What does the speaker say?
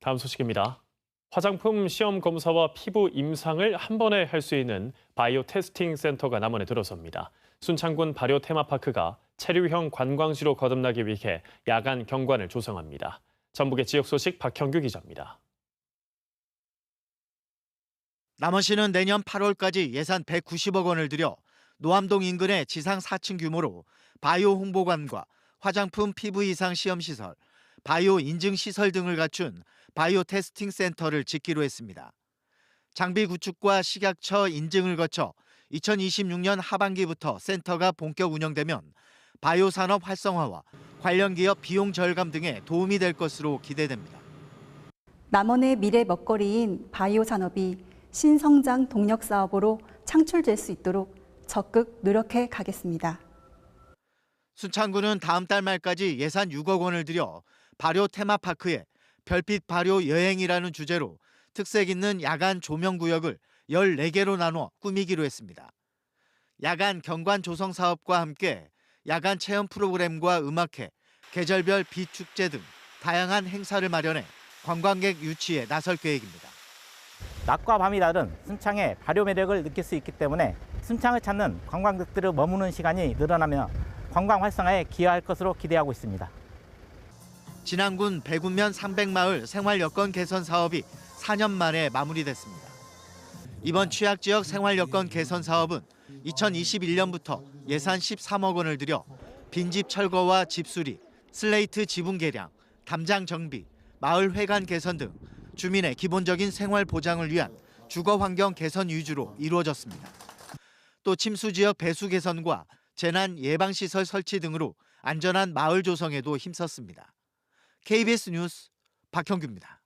다음 소식입니다. 화장품 시험 검사와 피부 임상을 한 번에 할 수 있는 바이오 테스팅 센터가 남원에 들어섭니다. 순창군 발효 테마파크가 체류형 관광지로 거듭나기 위해 야간 경관을 조성합니다. 전북의 지역 소식 박형규 기자입니다. 남원시는 내년 8월까지 예산 190억 원을 들여 노암동 인근의 지상 4층 규모로 바이오 홍보관과 화장품 피부 이상 시험 시설, 바이오 인증 시설 등을 갖춘 바이오 테스팅 센터를 짓기로 했습니다. 장비 구축과 식약처 인증을 거쳐 2026년 하반기부터 센터가 본격 운영되면 바이오 산업 활성화와 관련 기업 비용 절감 등에 도움이 될 것으로 기대됩니다. 남원의 미래 먹거리인 바이오 산업이 신성장 동력 사업으로 창출될 수 있도록 적극 노력해 가겠습니다. 순창구는 다음 달 말까지 예산 6억 원을 들여 발효 테마파크에 별빛 발효 여행이라는 주제로 특색 있는 야간 조명 구역을 14개로 나눠 꾸미기로 했습니다. 야간 경관 조성 사업과 함께 야간 체험 프로그램과 음악회, 계절별 비축제 등 다양한 행사를 마련해 관광객 유치에 나설 계획입니다. 낮과 밤이 다른 순창의 발효 매력을 느낄 수 있기 때문에 순창을 찾는 관광객들의 머무는 시간이 늘어나며 관광 활성화에 기여할 것으로 기대하고 있습니다. 진안군 배군면 300마을 생활 여건 개선 사업이 4년 만에 마무리됐습니다. 이번 취약 지역 생활 여건 개선 사업은 2021년부터 예산 13억 원을 들여 빈집 철거와 집 수리, 슬레이트 지붕 개량, 담장 정비, 마을 회관 개선 등 주민의 기본적인 생활 보장을 위한 주거 환경 개선 위주로 이루어졌습니다. 또 침수 지역 배수 개선과 재난 예방 시설 설치 등으로 안전한 마을 조성에도 힘썼습니다. KBS 뉴스 박형규입니다.